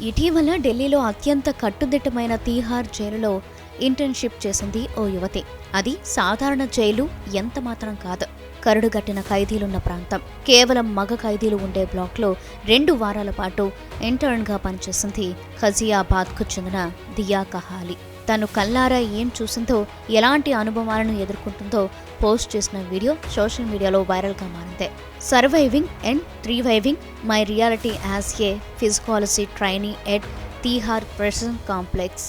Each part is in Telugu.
ఇటీవల ఢిల్లీలో అత్యంత కట్టుదిట్టమైన తీహార్ జైలులో ఇంటర్న్షిప్ చేసింది ఓ యువతి. అది సాధారణ జైలు ఎంత మాత్రం కాదు. కరుడుగట్టిన ఖైదీలున్న ప్రాంతం. కేవలం మగ ఖైదీలు ఉండే బ్లాక్లో రెండు వారాల పాటు ఇంటర్న్గా పనిచేసింది ఖజియాబాద్కు చెందిన దియా కహాలి. తను కల్లారా ఏం చూసిందో ఎలాంటి అనుభవాలను ఎదుర్కొంటుందో పోస్ట్ చేసిన వీడియో సోషల్ మీడియాలో వైరల్గా మారింది. Surviving and thriving my reality as a psychology trainee at Tihar prison complex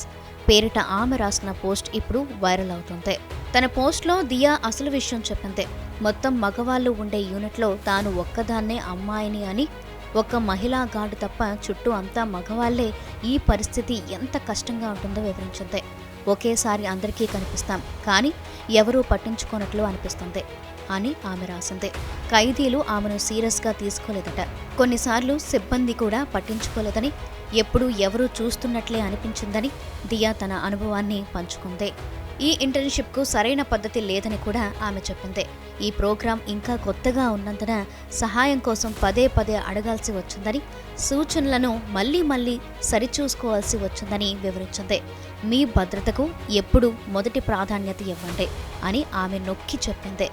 పేరిట ఆమె రాసిన పోస్ట్ ఇప్పుడు వైరల్ అవుతుంది. తన పోస్ట్లో దియా అసలు విషయం చెప్పింది. మొత్తం మగవాళ్ళు ఉండే యూనిట్లో తాను ఒక్కదాన్నే అమ్మాయిని అని ఒక్క మహిళా గార్డు తప్ప చుట్టూ అంతా మగవాళ్ళే ఈ పరిస్థితి ఎంత కష్టంగా ఉంటుందో వివరించింది ఒకేసారి అందరికీ కనిపిస్తాం. కానీ ఎవరూ పట్టించుకోనట్లు అనిపిస్తుంది అని ఆమె రాసింది. ఖైదీలు ఆమెను సీరియస్గా తీసుకోలేదట. కొన్నిసార్లు సిబ్బంది కూడా పట్టించుకోలేదని ఎప్పుడూ ఎవరూ చూస్తున్నట్లే అనిపించిందని దియా తన అనుభవాన్ని పంచుకుంది. ఈ ఇంటర్న్షిప్కు సరైన పద్ధతి లేదని కూడా ఆమె చెప్పింది. ఈ ప్రోగ్రాం ఇంకా కొత్తగా ఉన్నందున సహాయం కోసం పదే పదే అడగాల్సి వచ్చిందని సూచనలను మళ్ళీ మళ్ళీ సరిచూసుకోవాల్సి వచ్చిందని వివరించింది. మీ భద్రతకు ఎప్పుడు మొదటి ప్రాధాన్యత ఇవ్వండి అని ఆమె నొక్కి చెప్పింది.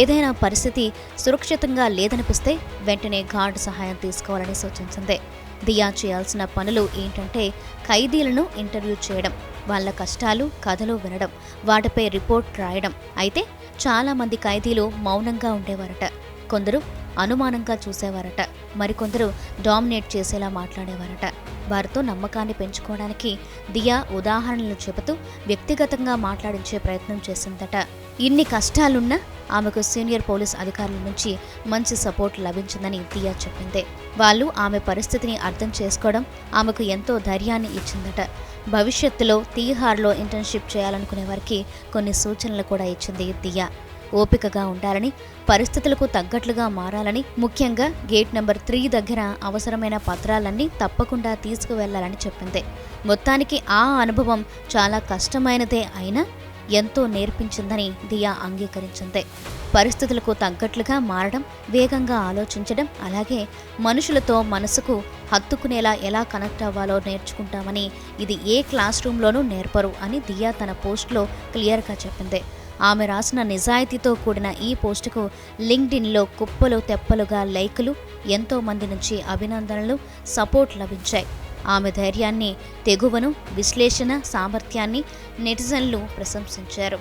ఏదైనా పరిస్థితి సురక్షితంగా లేదనిపిస్తే వెంటనే గార్డ్ సహాయం తీసుకోవాలని సూచించింది. దియా చేయాల్సిన పనులు ఏంటంటే ఖైదీలను ఇంటర్వ్యూ చేయడం. వాళ్ళ కష్టాలు కథలు వినడం వాటిపై రిపోర్ట్ రాయడం. అయితే చాలామంది ఖైదీలు మౌనంగా ఉండేవారట. కొందరు అనుమానంగా చూసేవారట. మరికొందరు డామినేట్ చేసేలా మాట్లాడేవారట. వారితో నమ్మకాన్ని పెంచుకోవడానికి దియా ఉదాహరణలు చెబుతూ వ్యక్తిగతంగా మాట్లాడించే ప్రయత్నం చేసిందట. ఇన్ని కష్టాలున్నా ఆమెకు సీనియర్ పోలీస్ అధికారుల నుంచి మంచి సపోర్ట్ లభించిందని దియా చెప్పింది. వాళ్ళు ఆమె పరిస్థితిని అర్థం చేసుకోవడం ఆమెకు ఎంతో ధైర్యాన్ని ఇచ్చిందట. భవిష్యత్తులో తీహార్లో ఇంటర్న్షిప్ చేయాలనుకునే వారికి కొన్ని సూచనలు కూడా ఇచ్చింది దియా ఓపికగా ఉండాలని పరిస్థితులకు తగ్గట్లుగా మారాలని ముఖ్యంగా గేట్ నెంబర్ త్రీ దగ్గర అవసరమైన పత్రాలన్నీ తప్పకుండా తీసుకువెళ్ళాలని చెప్పింది. మొత్తానికి ఆ అనుభవం చాలా కష్టమైనదే అయినా ఎంతో నేర్పించిందని దియా అంగీకరించింది. పరిస్థితులకు తగ్గట్లుగా మారడం వేగంగా ఆలోచించడం అలాగే మనుషులతో మనసుకు హత్తుకునేలా ఎలా కనెక్ట్ అవ్వాలో నేర్చుకుంటామని ఇది ఏ క్లాస్ రూమ్లోనూ నేర్పరు అని దియా తన పోస్ట్లో క్లియర్గా చెప్పింది. ఆమె రాసిన నిజాయితీతో కూడిన ఈ పోస్టుకు లింక్డ్ఇన్లో కుప్పలు తెప్పలుగా లైకులు ఎంతో మంది నుంచి అభినందనలు సపోర్ట్ లభించాయి. ఆమె ధైర్యాన్ని తెగువను విశ్లేషణ సామర్థ్యాన్ని నెటిజన్లు ప్రశంసించారు.